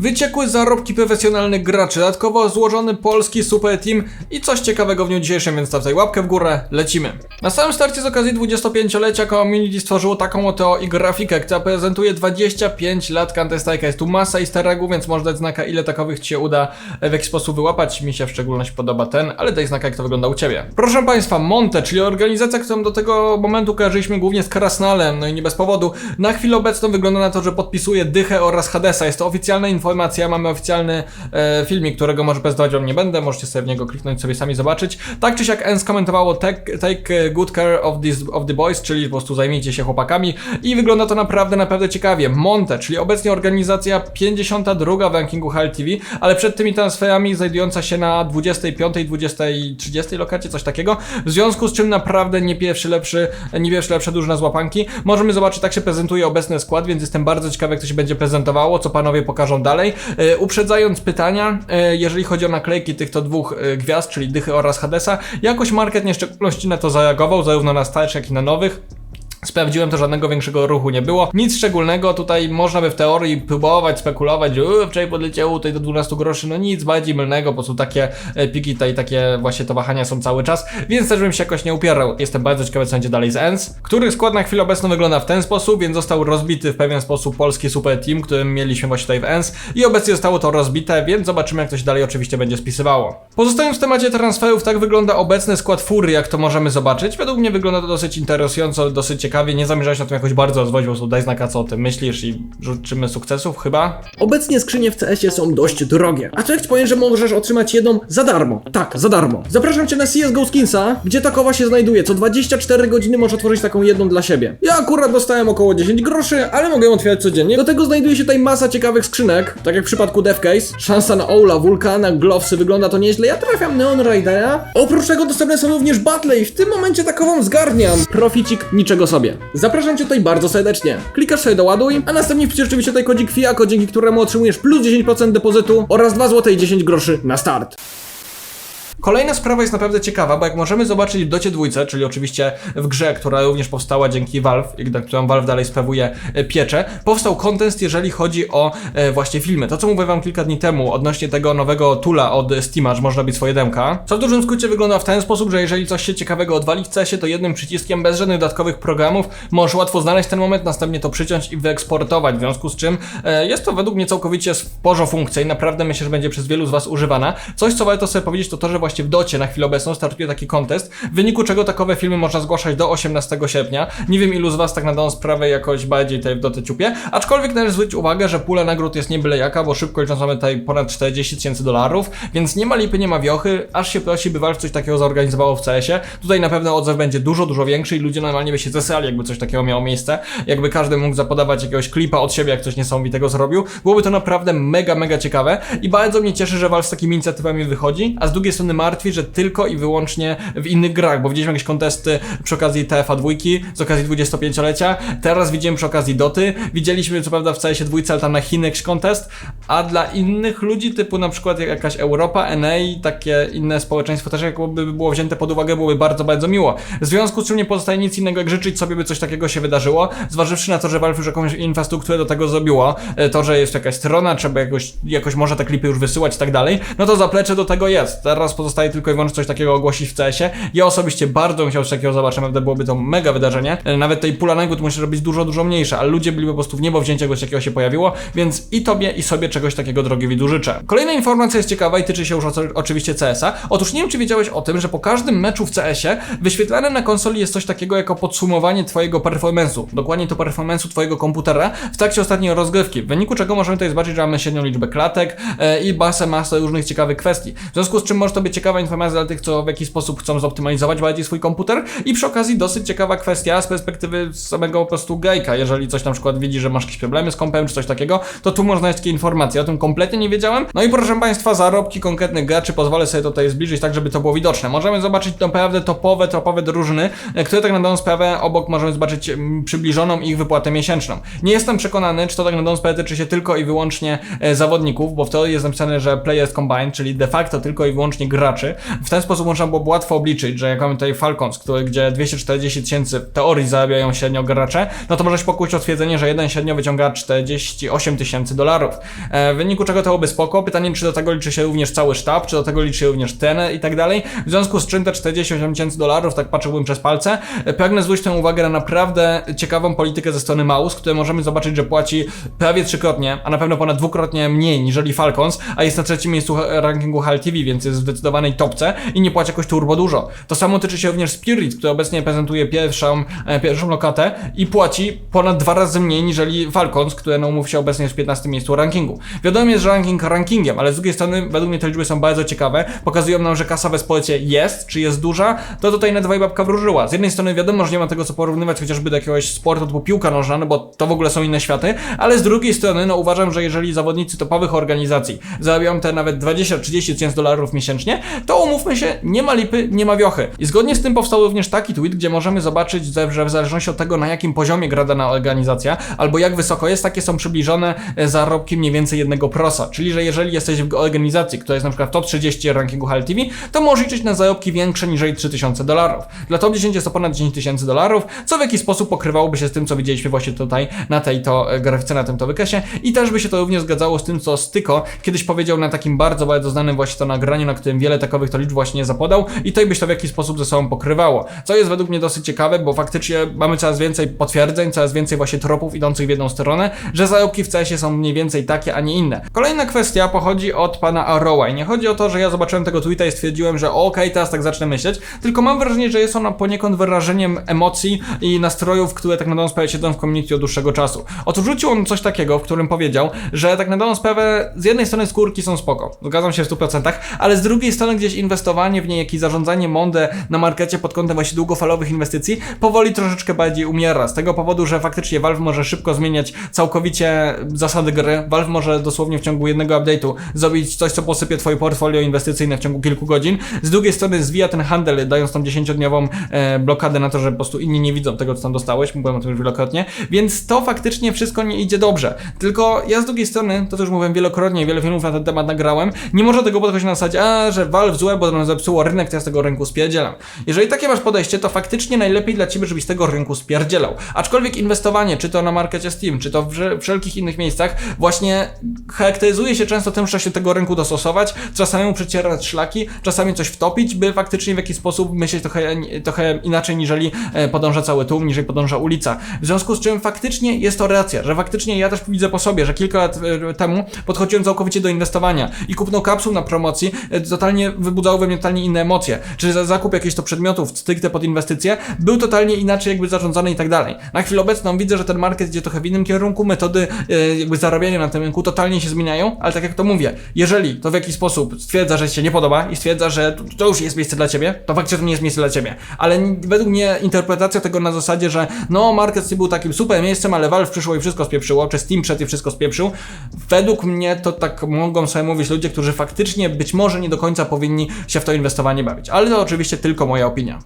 wyciekły zarobki profesjonalnych graczy, dodatkowo złożony polski super team i coś ciekawego w dniu dzisiejszym, więc stawcie łapkę w górę, lecimy. Na samym starcie z okazji 25-lecia Community stworzyło taką oto i grafikę, która prezentuje 25 lat Counter-Strike'a. Jest tu masa easter eggów, więc można dać znaka ile takowych Ci się uda w jakiś sposób wyłapać. Mi się w szczególności podoba ten, ale daj znaka jak to wygląda u Ciebie. Proszę Państwa, Monte, czyli organizacja, którą do tego momentu kojarzyliśmy głównie z Krasnalem, no i nie bez powodu. Na chwilę obecną wygląda na to, że podpisuje Dychę oraz Hadesa. Jest to oficjalna informacja, mamy oficjalny e, filmik, którego może prezentować Wam nie będę, możecie sobie w niego kliknąć, sobie sami zobaczyć. Tak czy siak N skomentowało take, take good care of, this, of the boys, czyli po prostu zajmijcie się chłopakami i wygląda to naprawdę, naprawdę ciekawie. Monte, czyli obecnie organizacja 52 w rankingu HLTV, ale przed tymi transferami znajdująca się na 25, 20, 30 lokacie, coś takiego, w związku z czym naprawdę nie pierwszy lepszy, nie pierwszy lepsza drużyna z łapanki. Możemy zobaczyć, tak się prezentuje obecny skład, więc jestem bardzo ciekawy, jak to się będzie prezentowało, co panowie pokażą dalej. E, uprzedzając pytania, e, jeżeli chodzi o naklejki tych to dwóch e, gwiazd, czyli Dychy oraz Hadesa, jakoś market nie w szczególności na to zareagował, zarówno na starszych, jak i na nowych. Sprawdziłem to, żadnego większego ruchu nie było. Nic szczególnego, tutaj można by w teorii próbować spekulować, że "Uuu, wczoraj podleciało tutaj do 12 groszy, no nic bardziej mylnego, po prostu takie e, piki tutaj, takie właśnie to wahania są cały czas, więc też bym się jakoś nie upierał. Jestem bardzo ciekawy, co będzie dalej z ENS, który skład na chwilę obecną wygląda w ten sposób, więc został rozbity w pewien sposób polski super team, którym mieliśmy właśnie tutaj w ENS i obecnie zostało to rozbite, więc zobaczymy, jak to się dalej oczywiście będzie spisywało. Pozostając w temacie transferów, tak wygląda obecny skład Fury, jak to możemy zobaczyć. Według mnie wygląda to dosyć interesująco, dosyć ciekawie, nie zamierzałeś na tym jakoś bardzo rozwodzić, po prostu daj znaka, co o tym myślisz i życzymy sukcesów chyba. Obecnie skrzynie w CS-ie są dość drogie. A co ci powiem, że możesz otrzymać jedną za darmo? Tak, za darmo. Zapraszam cię na CSGO Skinsa, gdzie takowa się znajduje. Co 24 godziny możesz otworzyć taką jedną dla siebie. Ja akurat dostałem około 10 groszy, ale mogę ją otwierać codziennie. Do tego znajduje się tutaj masa ciekawych skrzynek, tak jak w przypadku Devcase. Szansa na Ola, Vulkana, Glowsy, wygląda to nieźle. Ja trafiam Neon Ridera. Oprócz tego dostępne są również battle i w tym momencie takową zgarniam. Proficik niczego sobie. Zapraszam cię tutaj bardzo serdecznie. Klikasz sobie doładuj, a następnie wpisz oczywiście tutaj kodzik FIAKO, dzięki któremu otrzymujesz plus 10% depozytu oraz 2 zł i 10 groszy na start. Kolejna sprawa jest naprawdę ciekawa, bo jak możemy zobaczyć w Docie dwójce, czyli oczywiście w grze, która również powstała dzięki Valve, i na którą Valve dalej sprawuje e, pieczę, powstał content, jeżeli chodzi o e, właśnie filmy. To, co mówiłem wam kilka dni temu odnośnie tego nowego tula od Steama, że można robić swoje demka, co w dużym skrócie wygląda w ten sposób, że jeżeli coś się ciekawego odwali w CS-ie, to jednym przyciskiem, bez żadnych dodatkowych programów, możesz łatwo znaleźć ten moment, następnie to przyciąć i wyeksportować, w związku z czym e, jest to według mnie całkowicie sporo funkcja i naprawdę myślę, że będzie przez wielu z was używana. Coś, co warto sobie powiedzieć, to to, że właśnie w docie na chwilę obecną startuje taki kontest, w wyniku czego takowe filmy można zgłaszać do 18 sierpnia. Nie wiem ilu z was tak na daną sprawę jakoś bardziej tutaj w dotę ciupie, aczkolwiek należy zwrócić uwagę, że pula nagród jest nie byle jaka, bo szybko licząc mamy tutaj ponad 40 tysięcy dolarów, więc nie ma lipy, nie ma wiochy, aż się prosi, by Valve coś takiego zorganizowało w CS-ie. Tutaj na pewno odzew będzie dużo, dużo większy i ludzie normalnie by się zesrali, jakby coś takiego miało miejsce, jakby każdy mógł zapodawać jakiegoś klipa od siebie, jak coś niesamowitego zrobił. Byłoby to naprawdę mega, mega ciekawe i bardzo mnie cieszy, że Valve z takimi inicjatywami wychodzi, a z drugiej strony martwi, że tylko i wyłącznie w innych grach, bo widzieliśmy jakieś kontesty przy okazji TFA dwójki, z okazji 25-lecia, teraz widzimy przy okazji Doty, widzieliśmy co prawda w CS dwójce, ale tam na Chiny jakiś kontest, a dla innych ludzi typu na przykład jak jakaś Europa, NA, takie inne społeczeństwo też jakby było wzięte pod uwagę, byłoby bardzo, bardzo miło. W związku z czym nie pozostaje nic innego jak życzyć sobie, by coś takiego się wydarzyło, zważywszy na to, że Valve już jakąś infrastrukturę do tego zrobiło, e, to, że jest jakaś strona, trzeba jakoś, jakoś może te klipy już wysyłać i tak dalej, no to zaplecze do tego jest. Teraz pozostaje tylko i wyłącznie coś takiego ogłosić w CS-ie. Ja osobiście bardzo bym chciał coś takiego zobaczyć, naprawdę byłoby to mega wydarzenie. E, Nawet tej pula nagród musi robić dużo, dużo mniejsza, ale ludzie byli po prostu w niebo wzięci, czegoś takiego się pojawiło, więc i tobie, i sobie czegoś takiego, drogi widzu, życzę. Kolejna informacja jest ciekawa i tyczy się już oczywiście CS-a. Otóż nie wiem, czy wiedziałeś o tym, że po każdym meczu w CS-ie wyświetlane na konsoli jest coś takiego jako podsumowanie twojego performance'u. Dokładnie to performance'u twojego komputera w trakcie ostatniej rozgrywki. W wyniku czego możemy tutaj zobaczyć, że mamy średnią liczbę klatek e, i masę, masę różnych ciekawych kwestii. W związku z czym może to być ciekawa informacja dla tych, co w jakiś sposób chcą zoptymalizować bardziej swój komputer i przy okazji dosyć ciekawa kwestia z perspektywy samego po prostu gejka. Jeżeli coś na przykład widzi, że masz jakieś problemy z kompem czy coś takiego, to tu można znaleźć takie informacje. O tym kompletnie nie wiedziałem. No i proszę Państwa, zarobki konkretnych graczy pozwolę sobie tutaj zbliżyć tak, żeby to było widoczne. Możemy zobaczyć naprawdę topowe, topowe drużyny, e, które tak na daną sprawę obok możemy zobaczyć mm, przybliżoną ich wypłatę miesięczną. Nie jestem przekonany, czy to tak na daną sprawę tyczy się tylko i wyłącznie e, zawodników, bo w jest napisane, że players combined, czyli de facto tylko i wyłącznie gracze graczy. W ten sposób można było łatwo obliczyć, że jak mamy tutaj Falcons, który, gdzie 240 tysięcy w teorii zarabiają średnio gracze, no to może się pokusić o stwierdzenie, że jeden średnio wyciąga 48 tysięcy dolarów. E, w wyniku czego to byłoby spoko. Pytanie, czy do tego liczy się również cały sztab, czy do tego liczy się również ten i tak dalej. W związku z czym te 48 tysięcy dolarów, tak patrzyłbym przez palce, e, pragnę zwrócić tę uwagę na naprawdę ciekawą politykę ze strony Maus, które możemy zobaczyć, że płaci prawie trzykrotnie, a na pewno ponad dwukrotnie mniej niżeli Falcons, a jest na trzecim miejscu rankingu HAL TV, więc jest w zdecydowanej topce i nie płaci jakoś turbo dużo. To samo tyczy się również Spirit, który obecnie prezentuje pierwszą, e, pierwszą lokatę i płaci ponad dwa razy mniej niżeli Falcons, które no umów się obecnie jest w 15 miejscu rankingu. Wiadomo jest, że ranking rankingiem, ale z drugiej strony według mnie te liczby są bardzo ciekawe, pokazują nam, że kasa w sporcie jest, czy jest duża, to tutaj Nedwa i babka wróżyła. Z jednej strony wiadomo, że nie ma tego co porównywać chociażby do jakiegoś sportu typu piłka nożna, no bo to w ogóle są inne światy, ale z drugiej strony no uważam, że jeżeli zawodnicy topowych organizacji zarabiają te nawet 20-30 tysięcy dolarów miesięcznie, to umówmy się, nie ma lipy, nie ma wiochy. I zgodnie z tym powstał również taki tweet, gdzie możemy zobaczyć, że w zależności od tego, na jakim poziomie gra dana organizacja, albo jak wysoko jest, takie są przybliżone e, zarobki mniej więcej jednego prosa. Czyli, że jeżeli jesteś w organizacji, która jest na przykład top 30 rankingu HL TV, to możesz liczyć na zarobki większe niż 3000 dolarów. Dla top 10 jest to ponad 10 tysięcy dolarów, co w jakiś sposób pokrywałoby się z tym, co widzieliśmy właśnie tutaj na tej to e, grafice, na tym to wykresie i też by się to również zgadzało z tym, co Styko kiedyś powiedział na takim bardzo, bardzo znanym właśnie to nagraniu, na którym wiele takowych to liczb właśnie zapodał i to byś to w jakiś sposób ze sobą pokrywało. Co jest według mnie dosyć ciekawe, bo faktycznie mamy coraz więcej potwierdzeń, coraz więcej właśnie tropów idących w jedną stronę, że zarobki w CS-ie są mniej więcej takie, a nie inne. Kolejna kwestia pochodzi od pana Arrowa i nie chodzi o to, że ja zobaczyłem tego tweeta i stwierdziłem, że okej, teraz tak zacznę myśleć, tylko mam wrażenie, że jest ona poniekąd wyrażeniem emocji i nastrojów, które tak na dobrą sprawę siedzą w community od dłuższego czasu. Otóż rzucił on coś takiego, w którym powiedział, że tak na dobrą sprawę z jednej strony skórki są spoko, zgadzam się w 100%, ale z drugiej strony gdzieś inwestowanie w nie, jak i zarządzanie Monde na markecie pod kątem właśnie długofalowych inwestycji powoli troszeczkę bardziej umiera. Z tego powodu, że faktycznie Valve może szybko zmieniać całkowicie zasady gry. Valve może dosłownie w ciągu jednego update'u zrobić coś, co posypie twoje portfolio inwestycyjne w ciągu kilku godzin. Z drugiej strony zwija ten handel, dając tam 10-dniową e, blokadę na to, że po prostu inni nie widzą tego, co tam dostałeś. Mówiłem o tym już wielokrotnie. Więc to faktycznie wszystko nie idzie dobrze. Tylko ja z drugiej strony, to też mówiłem wielokrotnie, wiele filmów na ten temat nagrałem, nie może tego podchodzić na zasadzie, a, że Valve złe, bo nam zepsuło rynek, to ja z tego rynku spierdzielam. Jeżeli takie masz podejście, to faktycznie najlepiej dla ciebie, żebyś z tego rynku spierdzielał. Aczkolwiek inwestowanie, czy to na markecie Steam, czy to w wszelkich innych miejscach, właśnie charakteryzuje się często tym, że trzeba się tego rynku dostosować, czasami przecierać szlaki, czasami coś wtopić, by faktycznie w jakiś sposób myśleć trochę, trochę inaczej, niżeli e, podąża cały tłum, niżeli podąża ulica. W związku z czym faktycznie jest to racja, że faktycznie ja też widzę po sobie, że kilka lat e, temu podchodziłem całkowicie do inwestowania i kupno kapsuł na promocji e, totalnie wybudzało we mnie totalnie inne emocje. Czy za zakup jakichś to przedmiotów stricte pod inwestycje był totalnie inaczej jakby zarządzany i tak dalej. Na chwilę obecną widzę, że ten market idzie trochę w innym kierunku, metody e, jakby zarabiania na tym rynku totalnie się zmieniają, ale tak jak to mówię, jeżeli to w jakiś sposób stwierdza, że ci się nie podoba i stwierdza, że to- to już jest miejsce dla ciebie, to faktycznie to nie jest miejsce dla ciebie. Ale według mnie interpretacja tego na zasadzie, że no market nie był takim super miejscem, ale Valve przyszło i wszystko spieprzyło, czy Steam przed i wszystko spieprzył, według mnie to tak mogą sobie mówić ludzie, którzy faktycznie być może nie do końca powinni się w to inwestowanie bawić. Ale to oczywiście tylko moja opinia.